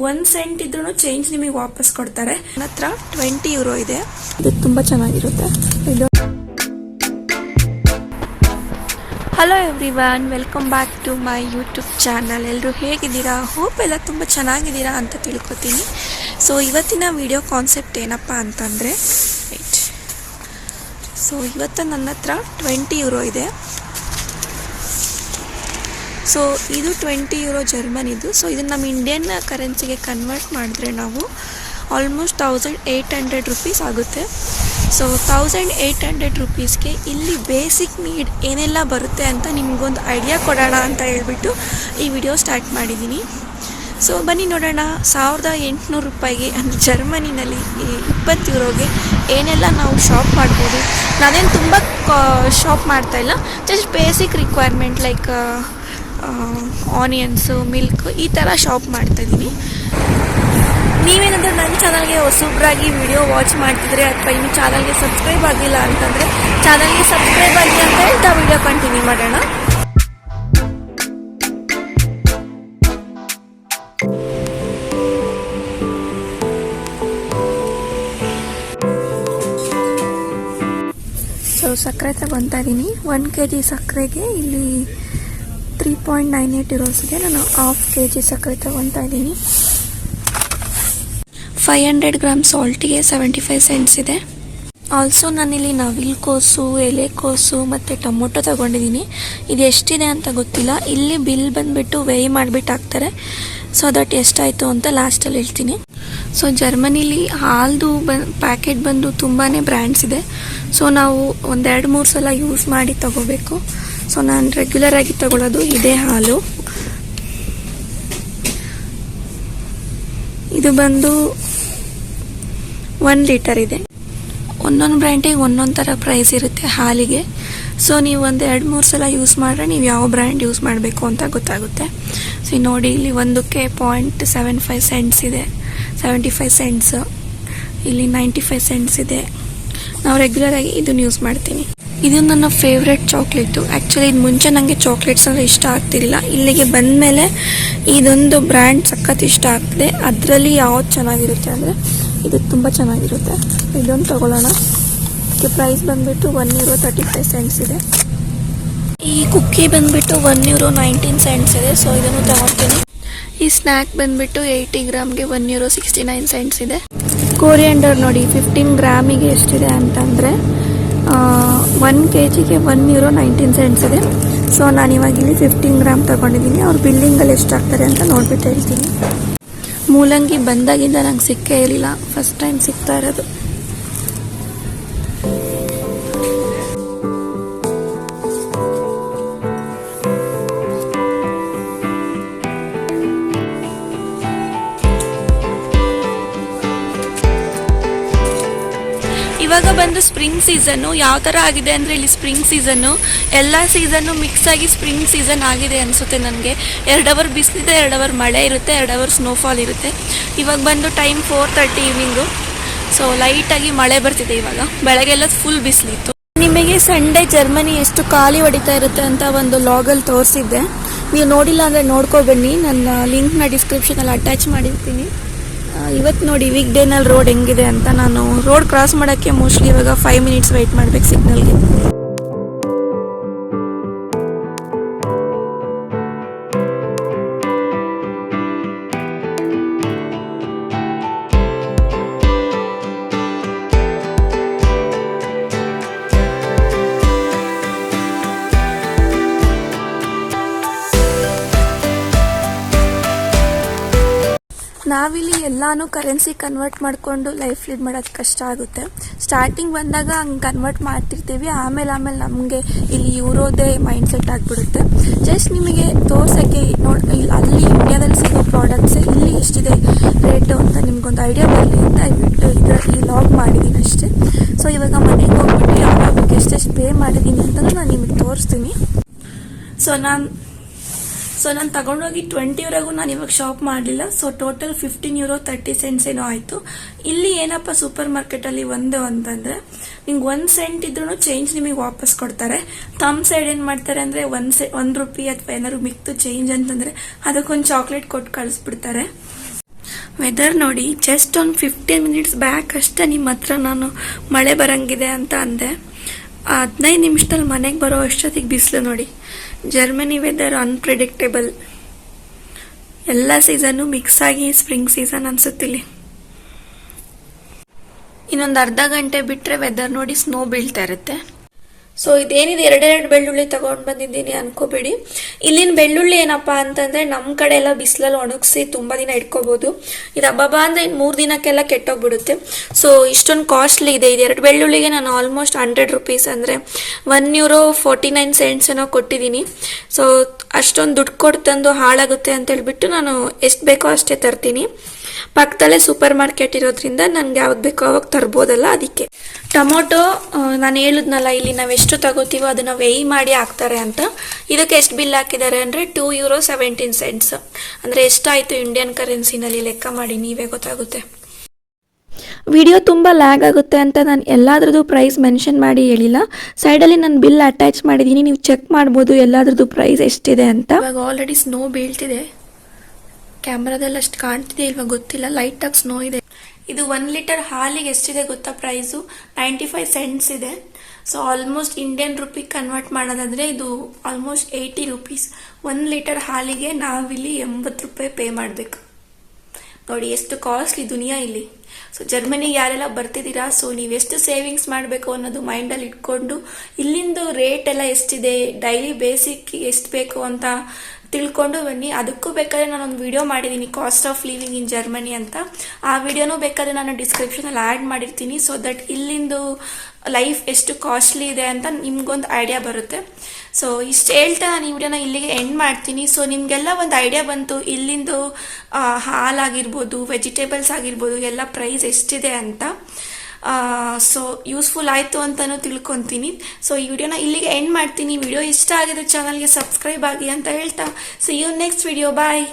ನಿಮ್ಗೆ ಒಂದು ಸೆಂಟ್ ಇದ್ರೂ ಚೇಂಜ್ ನಿಮಗೆ ವಾಪಸ್ ಕೊಡ್ತಾರೆ. ನನ್ನ ಹತ್ರ ಟ್ವೆಂಟಿ ಯೂರೋ ಇದೆ. ಇದು ತುಂಬ ಚೆನ್ನಾಗಿರುತ್ತೆ. ಇದು hello everyone welcome back to my YouTube channel ಎಲ್ಲರೂ ಹೇಗಿದ್ದೀರಾ? ಹೋಪ್ ಎಲ್ಲ ತುಂಬ ಚೆನ್ನಾಗಿದ್ದೀರಾ ಅಂತ ತಿಳ್ಕೊತೀನಿ. ಸೊ ಇವತ್ತಿನ ವಿಡಿಯೋ ಕಾನ್ಸೆಪ್ಟ್ ಏನಪ್ಪ ಅಂತಂದರೆ ಸೊ ಇವತ್ತು ನನ್ನ ಹತ್ರ ಟ್ವೆಂಟಿ ಯೂರೋ ಇದೆ. ಸೊ ಇದು ಟ್ವೆಂಟಿ ಯೂರೋ ಜರ್ಮನಿದು ಸೊ ಇದನ್ನು ನಮ್ಮ ಇಂಡಿಯನ್ ಕರೆನ್ಸಿಗೆ ಕನ್ವರ್ಟ್ ಮಾಡಿದ್ರೆ ನಾವು almost thousand eight hundred rupees ಆಗುತ್ತೆ. ಸೊ ತೌಸಂಡ್ ಏಯ್ಟ್ ಹಂಡ್ರೆಡ್ ರುಪೀಸ್ಗೆ ಇಲ್ಲಿ ಬೇಸಿಕ್ ನೀಡ್ ಏನೆಲ್ಲ ಬರುತ್ತೆ ಅಂತ ನಿಮಗೊಂದು ಐಡಿಯಾ ಕೊಡೋಣ ಅಂತ ಹೇಳ್ಬಿಟ್ಟು ಈ ವಿಡಿಯೋ ಸ್ಟಾರ್ಟ್ ಮಾಡಿದ್ದೀನಿ. ಸೊ ಬನ್ನಿ ನೋಡೋಣ. ಸಾವಿರದ ಎಂಟುನೂರು ರೂಪಾಯಿಗೆ ಅಂದರೆ ಜರ್ಮನಿನಲ್ಲಿ ಇಪ್ಪತ್ತು ಯೂರೋಗೆ ಏನೆಲ್ಲ ನಾವು ಶಾಪ್ ಮಾಡ್ಬೋದು. ನಾನೇನು ತುಂಬ ಶಾಪ್ ಮಾಡ್ತಾಯಿಲ್ಲ just basic requirement like onions milk ಈ ಥರ ಶಾಪ್ ಮಾಡ್ತಾಯಿದ್ದೀನಿ ನೀವೇನಾದರೂ ನನ್ನ ಚಾನಲ್ಗೆ ಹೊಸಬ್ರಾಗಿ ವಿಡಿಯೋ ವಾಚ್ ಮಾಡ್ತಿದ್ರೆ ಅಥವಾ ಇನ್ನು ಚಾನಲ್ಗೆ ಸಬ್ಸ್ಕ್ರೈಬ್ ಆಗಿಲ್ಲ ಅಂತಂದರೆ ಚಾನಲ್ಗೆ ಸಬ್ಸ್ಕ್ರೈಬ್ ಆಗಿ ಅಂತ ಹೇಳ್ತಾ ವಿಡಿಯೋ ಕಂಟಿನ್ಯೂ ಮಾಡೋಣ. ಸೊ ಸಕ್ಕರೆ ತಗೊತಾ ಇದ್ದೀನಿ ಒನ್ ಕೆ ಜಿ ಸಕ್ಕರೆಗೆ ಇಲ್ಲಿ ತ್ರೀ ಪಾಯಿಂಟ್ ನೈನ್ ಏಯ್ಟ್ ಇರೋಸ್ಗೆ ನಾನು ಹಾಫ್ ಕೆ ಜಿ ಸಕ್ಕರೆ ತಗೊತಾ ಇದ್ದೀನಿ. ಫೈವ್ ಹಂಡ್ರೆಡ್ ಗ್ರಾಮ್ ಸಾಲ್ಟಿಗೆ ಸೆವೆಂಟಿ ಫೈವ್ ಸೆಂಟ್ಸ್ ಇದೆ. ಆಲ್ಸೋ ನಾನಿಲ್ಲಿ ನವಿಲ್ಕೋಸು ಎಲೆಕೋಸು ಮತ್ತು ಟೊಮೊಟೊ ತಗೊಂಡಿದ್ದೀನಿ. ಇದು ಎಷ್ಟಿದೆ ಅಂತ ಗೊತ್ತಿಲ್ಲ. ಇಲ್ಲಿ ಬಿಲ್ ಬಂದುಬಿಟ್ಟು ವೇ ಮಾಡಿಬಿಟ್ಟು ಹಾಕ್ತಾರೆ. ಸೊ ದಟ್ ಎಷ್ಟಾಯಿತು ಅಂತ ಲಾಸ್ಟಲ್ಲಿ ಹೇಳ್ತೀನಿ. ಸೊ ಜರ್ಮನಿಲಿ ಹಾಲ್ದು ಬನ್ ಪ್ಯಾಕೆಟ್ ಬಂದು ತುಂಬಾ ಬ್ರ್ಯಾಂಡ್ಸ್ ಇದೆ. ಸೊ ನಾವು ಒಂದೆರಡು ಮೂರು ಸಲ ಯೂಸ್ ಮಾಡಿ ತಗೋಬೇಕು. ಸೊ ನಾನು ರೆಗ್ಯುಲರ್ ಆಗಿ ತಗೊಳ್ಳೋದು ಇದೇ ಹಾಲು. ಇದು ಬಂದು ಒನ್ ಲೀಟರ್ ಇದೆ. ಒಂದೊಂದು ಬ್ರ್ಯಾಂಡಿಗೆ ಒಂದೊಂದು ಥರ ಪ್ರೈಸ್ ಇರುತ್ತೆ ಹಾಲಿಗೆ. ಸೊ ನೀವು ಒಂದು ಎರಡು, ಮೂರು ಸಲ ಯೂಸ್ ಮಾಡಿದ್ರೆ ನೀವು ಯಾವ ಬ್ರ್ಯಾಂಡ್ ಯೂಸ್ ಮಾಡಬೇಕು ಅಂತ ಗೊತ್ತಾಗುತ್ತೆ. ಸೊ ನೋಡಿ ಇಲ್ಲಿ ಒಂದಕ್ಕೆ ಪಾಯಿಂಟ್ ಸೆವೆನ್ ಫೈವ್ ಸೆಂಟ್ಸ್ ಇದೆ. ಸೆವೆಂಟಿ ಫೈವ್ ಸೆಂಟ್ಸು ಇಲ್ಲಿ ನೈಂಟಿ ಫೈವ್ ಸೆಂಟ್ಸ್ ಇದೆ. ನಾವು ರೆಗ್ಯುಲರಾಗಿ ಇದನ್ನು ಯೂಸ್ ಮಾಡ್ತೀನಿ. ಇದು ನನ್ನ ಫೇವ್ರೆಟ್ ಚಾಕ್ಲೇಟು ಆ್ಯಕ್ಚುಲಿ ಇದು ಮುಂಚೆ ನನಗೆ ಚಾಕ್ಲೇಟ್ಸ್ ಅಂದರೆ ಇಷ್ಟ ಆಗ್ತಿರಲಿಲ್ಲ. ಇಲ್ಲಿಗೆ ಬಂದ ಮೇಲೆ ಇದೊಂದು ಬ್ರ್ಯಾಂಡ್ ಸಖತ್ ಇಷ್ಟ ಆಗ್ತದೆ. ಅದರಲ್ಲಿ ಯಾವ್ದು ಚೆನ್ನಾಗಿರುತ್ತೆ ಅಂದರೆ ಇದು ತುಂಬ ಚೆನ್ನಾಗಿರುತ್ತೆ. ಇದೊಂದು ತೊಗೊಳ್ಳೋಣ. ಇದಕ್ಕೆ ಪ್ರೈಸ್ ಬಂದುಬಿಟ್ಟು one euro thirty five cents ಇದೆ. ಈ ಕುಕ್ಕಿ ಬಂದುಬಿಟ್ಟು ಒನ್ ಯೂರೋ ನೈನ್ಟೀನ್ ಸೆಂಟ್ಸ್ ಇದೆ. ಸೊ ಇದನ್ನು ತಗೊಳ್ತೀನಿ ಈ ಸ್ನ್ಯಾಕ್ ಬಂದುಬಿಟ್ಟು eighty ಗ್ರಾಮ್ಗೆ one euro sixty nine cents ಇದೆ. ಕೋರಿಯಂಡರ್ ನೋಡಿ ಫಿಫ್ಟೀನ್ ಗ್ರಾಮಿಗೆ ಎಷ್ಟಿದೆ ಅಂತಂದರೆ ಒನ್ ಕೆ ಜಿಗೆ ಒನ್ ಯೂರೋ ನೈನ್ಟೀನ್ ಸೆಂಟ್ಸ್ ಇದೆ. ಸೊ ನಾನು ಇವಾಗ ಇಲ್ಲಿ ಫಿಫ್ಟೀನ್ ಗ್ರಾಮ್ ತೊಗೊಂಡಿದ್ದೀನಿ. ಅವ್ರು ಬಿಲ್ಡಿಂಗಲ್ಲಿ ಎಷ್ಟಾಗ್ತಾರೆ ಅಂತ ನೋಡ್ಬಿಟ್ಟು ಹೇಳ್ತೀನಿ. ಮೂಲಂಗಿ ಬಂದಾಗಿಂದ ನಂಗೆ ಸಿಕ್ಕೇ ಇರಲಿಲ್ಲ. ಫಸ್ಟ್ ಟೈಮ್ ಸಿಗ್ತಾ ಇರೋದು. ಇವಾಗ ಬಂದು ಸ್ಪ್ರಿಂಗ್ ಸೀಸನ್ನು ಯಾವ ಥರ ಆಗಿದೆ ಅಂದರೆ ಇಲ್ಲಿ ಸ್ಪ್ರಿಂಗ್ ಸೀಸನ್ನು ಎಲ್ಲ ಸೀಸನ್ನು ಮಿಕ್ಸ್ ಆಗಿ ಸ್ಪ್ರಿಂಗ್ ಸೀಸನ್ ಆಗಿದೆ ಅನಿಸುತ್ತೆ ನನಗೆ. ಎರಡು ಅವರ್ ಬಿಸಿಲಿದೆ, ಎರಡು ಅವರ್ ಮಳೆ ಇರುತ್ತೆ, ಎರಡು ಅವರ್ ಸ್ನೋಫಾಲ್ ಇರುತ್ತೆ. ಇವಾಗ ಬಂದು time four thirty evening so ಲೈಟಾಗಿ ಮಳೆ ಬರ್ತಿದೆ ಇವಾಗ. ಬೆಳಗ್ಗೆಲ್ಲ ಫುಲ್ ಬಿಸಿಲಿತ್ತು. ನಿಮಗೆ ಸಂಡೇ ಜರ್ಮನಿ ಎಷ್ಟು ಖಾಲಿ ಹೊಡಿತಾ ಇರುತ್ತೆ ಅಂತ ಒಂದು ಲಾಗಲ್ಲಿ ತೋರಿಸಿದ್ದೆ. ನೀವು ನೋಡಿಲ್ಲ ಅಂದರೆ ನೋಡ್ಕೊಬನ್ನಿ. ನನ್ನ ಲಿಂಕ್ನ ಡಿಸ್ಕ್ರಿಪ್ಷನಲ್ಲಿ ಅಟ್ಯಾಚ್ ಮಾಡಿರ್ತೀನಿ. ಇವತ್ತು ನೋಡಿ ವೀಕ್ ಡೇನಲ್ಲಿ ರೋಡ್ ಹೆಂಗಿದೆ ಅಂತ ನಾನು ರೋಡ್ ಕ್ರಾಸ್ ಮಾಡೋಕ್ಕೆ ಮೋಸ್ಟ್ಲಿ ಇವಾಗ ಫೈವ್ ಮಿನಿಟ್ಸ್ ವೆಯ್ಟ್ ಮಾಡ್ಬೇಕು ಸಿಗ್ನಲ್ಗೆ ನಾವಿಲ್ಲಿ ಎಲ್ಲಾನು ಕರೆನ್ಸಿ ಕನ್ವರ್ಟ್ ಮಾಡಿಕೊಂಡು ಲೈಫ್ ಲೀಡ್ ಮಾಡೋದು ಕಷ್ಟ ಆಗುತ್ತೆ. ಸ್ಟಾರ್ಟಿಂಗ್ ಬಂದಾಗ ಹಂಗೆ ಕನ್ವರ್ಟ್ ಮಾಡ್ತಿರ್ತೀವಿ. ಆಮೇಲೆ ಆಮೇಲೆ ನಮಗೆ ಇಲ್ಲಿ ಇವರೋದೇ ಮೈಂಡ್ ಸೆಟ್ ಆಗಿಬಿಡುತ್ತೆ. ಜಸ್ಟ್ ನಿಮಗೆ ತೋರ್ಸೋಕ್ಕೆ ನೋಡಿ ಅಲ್ಲಿ ಇಂಡಿಯಾದಲ್ಲಿ ಸಿಗೋ ಪ್ರಾಡಕ್ಟ್ಸ್ ಇಲ್ಲಿ ಎಷ್ಟಿದೆ ರೇಟು ಅಂತ ನಿಮ್ಗೊಂದು ಐಡಿಯಾ ಬರಲಿ ಅಂತ ಇದರಲ್ಲಿ ಲಾಗ್ ಮಾಡಿದ್ದೀನಿ ಅಷ್ಟೇ. ಸೊ ಇವಾಗ ಮನೆಗೆ ಹೋಗ್ಬಿಟ್ಟು ಯಾವ ಎಷ್ಟೆಷ್ಟು ಪೇ ಮಾಡಿದ್ದೀನಿ ಅಂತ ನಾನು ನಿಮಗೆ ತೋರಿಸ್ತೀನಿ. ಸೊ ನಾನು ಸೊ ನಾನು ತಗೊಂಡೋಗಿ ಟ್ವೆಂಟಿವರೆಗೂ ನಾನು ಇವಾಗ ಶಾಪ್ ಮಾಡಲಿಲ್ಲ. So total fifteen euro thirty cents ಏನೋ ಆಯಿತು. ಇಲ್ಲಿ ಏನಪ್ಪ ಸೂಪರ್ ಮಾರ್ಕೆಟಲ್ಲಿ ಒಂದು ಅಂತಂದರೆ ನಿಮ್ಗೆ ಒಂದು ಸೆಂಟ್ ಇದ್ರೂ ಚೇಂಜ್ ನಿಮಗೆ ವಾಪಸ್ ಕೊಡ್ತಾರೆ. ತಮ್ಮ ಸೈಡ್ ಏನು ಮಾಡ್ತಾರೆ ಅಂದರೆ, ಒಂದು ಸೆ ಒಂದು ರೂಪಾಯಿ ಅಥವಾ ಏನಾದ್ರು ಮಿಕ್ತು ಚೇಂಜ್ ಅಂತಂದರೆ, ಅದಕ್ಕೊಂದು ಚಾಕ್ಲೇಟ್ ಕೊಟ್ಟು ಕಳಿಸ್ಬಿಡ್ತಾರೆ. ವೆದರ್ ನೋಡಿ ಜಸ್ಟ್ ಒಂದು ಫಿಫ್ಟೀನ್ ಮಿನಿಟ್ಸ್ ಬ್ಯಾಕ್ ಅಷ್ಟೇ ನಿಮ್ಮ ಹತ್ರ ನಾನು ಮಳೆ ಬರಂಗಿದೆ ಅಂತ ಅಂದೆ. ಹದಿನೈದು ನಿಮಿಷದಲ್ಲಿ ಮನೆಗೆ ಬರೋ ಅಷ್ಟೊತ್ತಿಗೆ ಬಿಸಿಲು ನೋಡಿ. ಜರ್ಮನಿ ವೆದರ್ ಅನ್ಪ್ರಿಡಿಕ್ಟೇಬಲ್ ಎಲ್ಲ ಸೀಸನ್ನು ಮಿಕ್ಸ್ ಆಗಿ ಸ್ಪ್ರಿಂಗ್ ಸೀಸನ್ ಅನ್ಸುತ್ತಿಲ್ಲಿ. ಇನ್ನೊಂದು ಅರ್ಧ ಗಂಟೆ ಬಿಟ್ಟರೆ ವೆದರ್ ನೋಡಿ ಸ್ನೋ ಬೀಳ್ತಾ ಇರುತ್ತೆ. ಸೊ ಇದೇನಿದೆ? ಎರಡೆರಡು ಬೆಳ್ಳುಳ್ಳಿ ತಗೊಂಡು ಬಂದಿದ್ದೀನಿ ಅನ್ಕೋಬೇಡಿ. ಇಲ್ಲಿನ ಬೆಳ್ಳುಳ್ಳಿ ಏನಪ್ಪಾ ಅಂತಂದ್ರೆ ನಮ್ಮ ಕಡೆ ಎಲ್ಲ ಬಿಸಿಲಲ್ಲಿ ಒಣಗಿಸಿ ತುಂಬಾ ದಿನ ಇಟ್ಕೋಬಹುದು ಇದು ಹಬ್ಬ ಅಂದ್ರೆ ಮೂರು ದಿನಕ್ಕೆಲ್ಲ ಕೆಟ್ಟೋಗ್ಬಿಡುತ್ತೆ. ಸೊ ಇಷ್ಟೊಂದು ಕಾಸ್ಟ್ಲಿ ಇದೆ. ಇದು ಎರಡು ಬೆಳ್ಳುಳ್ಳಿಗೆ ನಾನು ಆಲ್ಮೋಸ್ಟ್ ಹಂಡ್ರೆಡ್ ರುಪೀಸ್ ಅಂದ್ರೆ one euro forty nine cents ಏನೋ ಕೊಟ್ಟಿದ್ದೀನಿ. ಸೊ ಅಷ್ಟೊಂದು ದುಡ್ಡು ಕೊಟ್ಟು ತಂದು ಹಾಳಾಗುತ್ತೆ ಅಂತ ಹೇಳ್ಬಿಟ್ಟು ನಾನು ಎಷ್ಟು ಬೇಕೋ ಅಷ್ಟೇ ತರ್ತೀನಿ. ಪಕ್ಕದಲ್ಲೇ ಸೂಪರ್ ಮಾರ್ಕೆಟ್ ಇರೋದ್ರಿಂದ ನನಗೆ ಯಾವ್ದು ಬೇಕೋ ಅವಾಗ ತರ್ಬೋದಲ್ಲ ಅದಕ್ಕೆ. ಟೊಮೊಟೊ ನಾನು ಹೇಳಿದ್ನಲ್ಲ ಇಲ್ಲಿ ನಾವು ಎಷ್ಟು ತಗೋತೀವೋ ಅದನ್ನ ವೆಯ್ ಮಾಡಿ ಹಾಕ್ತಾರೆ ಅಂತ. ಇದಕ್ಕೆ ಎಷ್ಟು ಬಿಲ್ ಹಾಕಿದ್ದಾರೆ ಅಂದರೆ ಟೂ ಯೂರೋ ಸೆವೆಂಟೀನ್ ಸೆಂಟ್ಸ್ ಅಂದರೆ ಎಷ್ಟಾಯಿತು ಇಂಡಿಯನ್ ಕರೆನ್ಸಿನಲ್ಲಿ ಲೆಕ್ಕ ಮಾಡಿ ನೀವೇ ಗೊತ್ತಾಗುತ್ತೆ. ವಿಡಿಯೋ ತುಂಬ ಲ್ಯಾಗ್ ಆಗುತ್ತೆ ಅಂತ ನಾನು ಎಲ್ಲಾದ್ರದ್ದು ಪ್ರೈಸ್ ಮೆನ್ಷನ್ ಮಾಡಿ ಹೇಳಿಲ್ಲ. ಸೈಡಲ್ಲಿ ನಾನು ಬಿಲ್ ಅಟ್ಯಾಚ್ ಮಾಡಿದ್ದೀನಿ ನೀವು ಚೆಕ್ ಮಾಡ್ಬೋದು ಎಲ್ಲಾದ್ರದ್ದು ಪ್ರೈಸ್ ಎಷ್ಟಿದೆ ಅಂತ. ಇವಾಗ ಆಲ್ರೆಡಿ ಸ್ನೋ ಬೀಳ್ತಿದೆ. ಕ್ಯಾಮ್ರಾದಲ್ಲಿ ಅಷ್ಟು ಕಾಣ್ತಿದೆ ಇಲ್ವಾ ಗೊತ್ತಿಲ್ಲ. ಲೈಟಾಗಿ ಸ್ನೋ ಇದೆ. ಇದು ಒನ್ ಲೀಟರ್ ಹಾಲಿಗೆ ಎಷ್ಟಿದೆ ಗೊತ್ತಾ ಪ್ರೈಸು ನೈಂಟಿ ಫೈವ್ ಸೆಂಟ್ಸ್ ಇದೆ. So almost Indian rupee convert ಮಾಡೋದಾದರೆ ಇದು almost eighty rupees one litre ಹಾಲಿಗೆ ನಾವಿಲ್ಲಿ ಎಂಬತ್ತು ರೂಪಾಯಿ ಪೇ ಮಾಡಬೇಕು. ನೋಡಿ, ಎಷ್ಟು ಕಾಸ್ಟ್ಲಿ ದುನಿಯಾ ಇಲ್ಲಿ. ಸೊ ಜರ್ಮನಿಗೆ ಯಾರೆಲ್ಲ ಬರ್ತಿದ್ದೀರಾ? ಸೊ ನೀವು ಎಷ್ಟು ಸೇವಿಂಗ್ಸ್ ಮಾಡಬೇಕು ಅನ್ನೋದು ಮೈಂಡಲ್ಲಿ ಇಟ್ಕೊಂಡು, ಇಲ್ಲಿಂದು ರೇಟ್ ಎಲ್ಲ ಎಷ್ಟಿದೆ? ಡೈಲಿ ಬೇಸಿಕ್ ಎಷ್ಟು ಬೇಕು ಅಂತ ತಿಳ್ಕೊಂಡು ಬನ್ನಿ. ಅದಕ್ಕೂ ಬೇಕಾದ್ರೆ ಒಂದು ವಿಡಿಯೋ ಮಾಡಿದ್ದೀನಿ cost of living in Germany ಅಂತ. ಆ ವಿಡಿಯೋನೂ ಬೇಕಾದ್ರೆ ನಾನು ಡಿಸ್ಕ್ರಿಪ್ಷನಲ್ಲಿ ಆ್ಯಡ್ ಮಾಡಿರ್ತೀನಿ ಸೊ ದಟ್ ಇಲ್ಲಿಂದು ಲೈಫ್ ಎಷ್ಟು ಕಾಸ್ಟ್ಲಿ ಇದೆ ಅಂತ ನಿಮ್ಗೊಂದು ಐಡಿಯಾ ಬರುತ್ತೆ. ಸೊ ಇಷ್ಟು ಹೇಳ್ತಾ ನಾನು ಈ ವಿಡಿಯೋನ ಇಲ್ಲಿಗೆ ಎಂಡ್ ಮಾಡ್ತೀನಿ. ಸೊ ನಿಮಗೆಲ್ಲ ಒಂದು ಐಡಿಯಾ ಬಂತು, ಇಲ್ಲಿಂದು ಹಾಲಾಗಿರ್ಬೋದು ವೆಜಿಟೇಬಲ್ಸ್ ಆಗಿರ್ಬೋದು ಎಲ್ಲ ಪ್ರೈಸ್ ಎಷ್ಟಿದೆ ಅಂತ. ಸೊ ಯೂಸ್ಫುಲ್ ಆಯಿತು ಅಂತಲೂ ತಿಳ್ಕೊತೀನಿ. ಸೊ ಈ ವಿಡಿಯೋನ ಇಲ್ಲಿಗೆ ಎಂಡ್ ಮಾಡ್ತೀನಿ. ವಿಡಿಯೋ ಇಷ್ಟ ಆಗಿದ್ರೆ ಚಾನಲ್ಗೆ ಸಬ್ಸ್ಕ್ರೈಬ್ ಆಗಿ ಅಂತ ಹೇಳ್ತಾ. So you next video bye